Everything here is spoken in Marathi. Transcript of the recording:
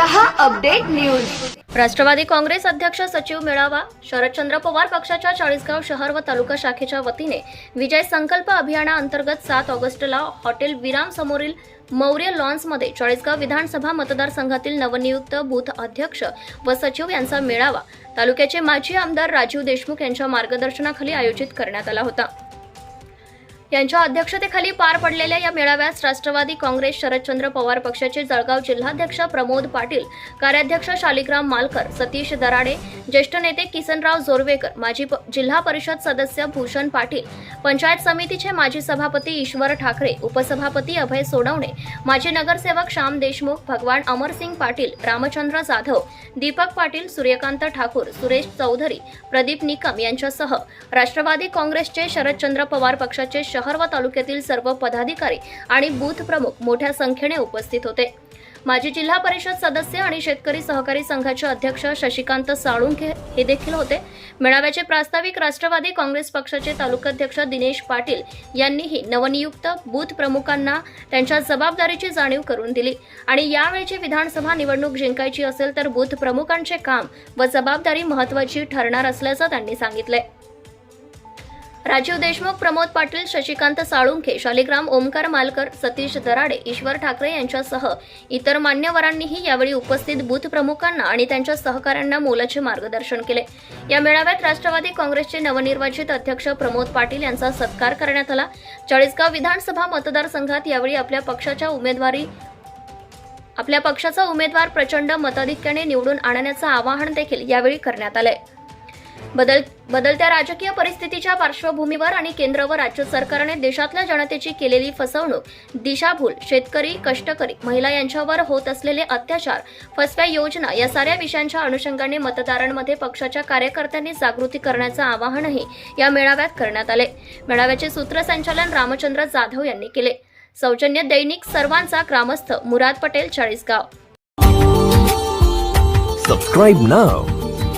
Update news. राष्ट्रवादी काँग्रेस अध्यक्ष सचिव मेळावा शरदचंद्र पवार पक्षाच्या चाळीसगाव शहर व तालुका शाखेच्या वतीने विजय संकल्प अभियानाअंतर्गत सात ऑगस्टला हॉटेल विराम समोरील मौर्य लॉन्समध्ये चाळीसगाव विधानसभा मतदारसंघातील नवनियुक्त बूथ अध्यक्ष व सचिव यांचा मेळावा तालुक्याचे माजी आमदार राजीव देशमुख यांच्या मार्गदर्शनाखाली आयोजित करण्यात आला होता. यांच्या अध्यक्षतेखाली पार पडलेल्या या मेळाव्यास राष्ट्रवादी काँग्रेस शरदचंद्र पवार पक्षाचे जळगाव जिल्हाध्यक्ष प्रमोद पाटील कार्याध्यक्ष शालिग्राम मालकर सतीश दराडे ज्येष्ठ नेते किसनराव जोरवेकर माजी प- जिल्हा परिषद सदस्य भूषण पाटील पंचायत समितीचे माजी सभापती ईश्वर ठाकरे उपसभापती अभय सोडवणे माजी नगरसेवक श्याम देशमुख भगवान अमरसिंग पाटील रामचंद्र जाधव दीपक पाटील सूर्यकांत ठाकूर सुरेश चौधरी प्रदीप निकम यांच्यासह राष्ट्रवादी काँग्रेसचे शरदचंद्र पवार पक्षाचे शहर व तालुक्यातील सर्व पदाधिकारी आणि बूथ प्रमुख मोठ्या संख्येने उपस्थित होते. माजी जिल्हा परिषद सदस्य आणि शेतकरी सहकारी संघाचे अध्यक्ष शशिकांत साळुंखे हे देखील होते. मेळाव्याचे प्रास्ताविक राष्ट्रवादी काँग्रेस पक्षाचे तालुकाध्यक्ष दिनेश पाटील यांनीही नवनियुक्त बूथ प्रमुखांना त्यांच्या जबाबदारीची जाणीव करून दिली. आणि यावेळची विधानसभा निवडणूक जिंकायची असेल तर बूथ प्रमुखांचे काम व जबाबदारी महत्वाची ठरणार असल्याचं त्यांनी सांगितलं राजीव देशमुख प्रमोद पाटील शशिकांत साळुंखे शालिग्राम ओमकार मालकर सतीश दराडे ईश्वर ठाकरे यांच्यासह इतर मान्यवरांनीही यावेळी उपस्थित बूथ प्रमुखांना आणि त्यांच्या सहकाऱ्यांना मोलाचे मार्गदर्शन केले. या मेळाव्यात राष्ट्रवादी काँग्रेसचे नवनिर्वाचित अध्यक्ष प्रमोद पाटील यांचा सत्कार करण्यात आला. चाळीसगाव विधानसभा मतदारसंघात यावेळी आपल्या पक्षाच्या उमेदवारी आपल्या पक्षाचा उमेदवार प्रचंड मताधिक्याने निवडून आणण्याचं आवाहन देखील यावेळी करण्यात आलंय. बदल बदलत्या राजकीय परिस्थितीच्या पार्श्वभूमीवर आणि केंद्र व राज्य सरकारने देशातल्या जनतेची केलेली फसवणूक दिशाभूल शेतकरी कष्टकरी महिला यांच्यावर होत असलेले अत्याचार फसव्या योजना या साऱ्या विषयांच्या अनुषंगाने मतदारांमध्ये पक्षाच्या कार्यकर्त्यांनी जागृती करण्याचं आवाहनही या मेळाव्यात करण्यात आले. मेळाव्याचे सूत्रसंचालन रामचंद्र जाधव यांनी केले. सौजन्य दैनिक सर्वांचा ग्रामस्थ मुराद पटेल चाळीसगाव. Subscribe